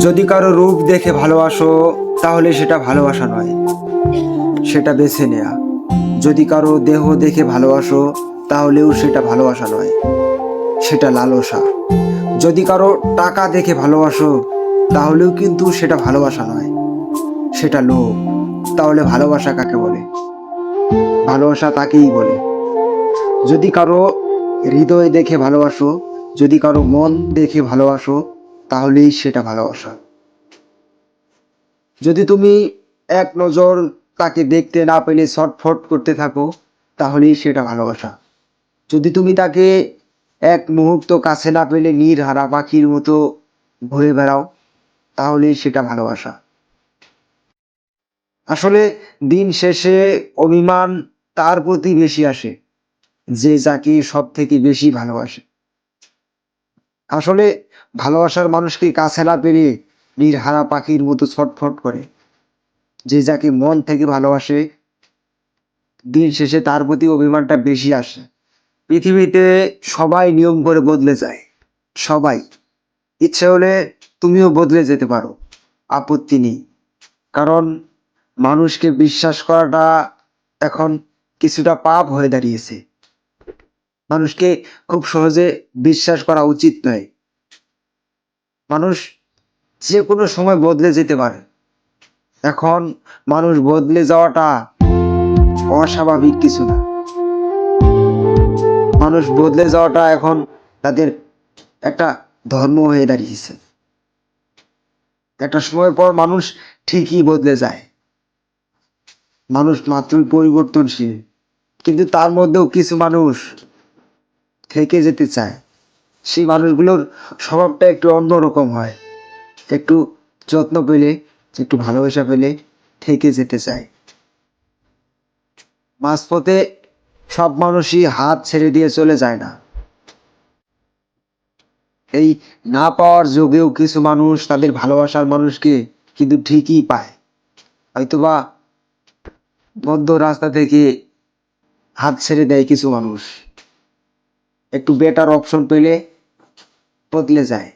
যদি কারও রূপ দেখে ভালোবাসো, তাহলে সেটা ভালোবাসা নয়। সেটা বেছে নেয়া। যদি কারও দেহ দেখে ভালোবাসো, তাহলেও সেটা ভালোবাসা নয়। সেটা লালসা। যদি কারও টাকা দেখে ভালোবাসো, তাহলেও কিন্তু সেটা ভালোবাসা নয়। সেটা লোভ। তাহলে ভালোবাসা কাকে বলে? ভালোবাসা তাকেই বলে। যদি কারও হৃদয় দেখে ভালোবাসো, যদি কারও মন দেখে ভালোবাসো তাহলেই সেটা ভালোবাসা। যদি তুমি এক নজর তাকে দেখতে না পেলে ছটফট করতে থাকো, তাহলেই সেটা ভালোবাসা। যদি তুমি তাকে এক মুহূর্ত কাছে না পেলে নীর হারা পাখির মতো ঘুরে বেড়াও, তাহলেই সেটা ভালোবাসা। আসলে দিন শেষে অভিমান তার প্রতি বেশি আসে, যে যাকে সব থেকে বেশি ভালোবাসে। আসলে ভালোবাসার মানুষকে কাছে না পেরে নির্হারা পাখির মতো ছটফট করে। যে যাকে মন থেকে ভালোবাসে, দিন শেষে তার প্রতি অভিমানটা বেশি আসে। পৃথিবীতে সবাই নিয়ম করে বদলে যায়। সবাই। ইচ্ছে হলে তুমিও বদলে যেতে পারো। আপত্তি নেই। কারণ মানুষকে বিশ্বাস করাটা এখন কিছুটা পাপ হয়ে দাঁড়িয়েছে। মানুষকে খুব সহজে বিশ্বাস করা উচিত নয়। মানুষ যে কোনো সময় বদলে যেতে পারে। এখন মানুষ বদলে যাওয়াটা অস্বাভাবিক কিছু না। মানুষ বদলে যাওয়াটা এখন তাদের একটা ধর্ম হয়ে দাঁড়িয়েছে। একটা সময় পর মানুষ ঠিকই বদলে যায়। মানুষ মাত্রই পরিবর্তনশীল। কিন্তু তার মধ্যেও কিছু মানুষ থেকে যেতে চায়। সেই মানুষগুলোর স্বভাবটা একটু অন্যরকম হয়। একটু যত্ন পেলে, একটু ভালোবাসা পেলে থেকে যেতে চায়। মাঝপথে সব মানুষই হাত ছেড়ে দিয়ে চলে যায় না। এই না পাওয়ার যোগেও কিছু মানুষ তাদের ভালোবাসার মানুষকে কিন্তু ঠিকই পায়। হয়তোবা মধ্য রাস্তা থেকে হাত ছেড়ে দেয় কিছু মানুষ। একটু বেটার অপশন পেলে বদলে যায়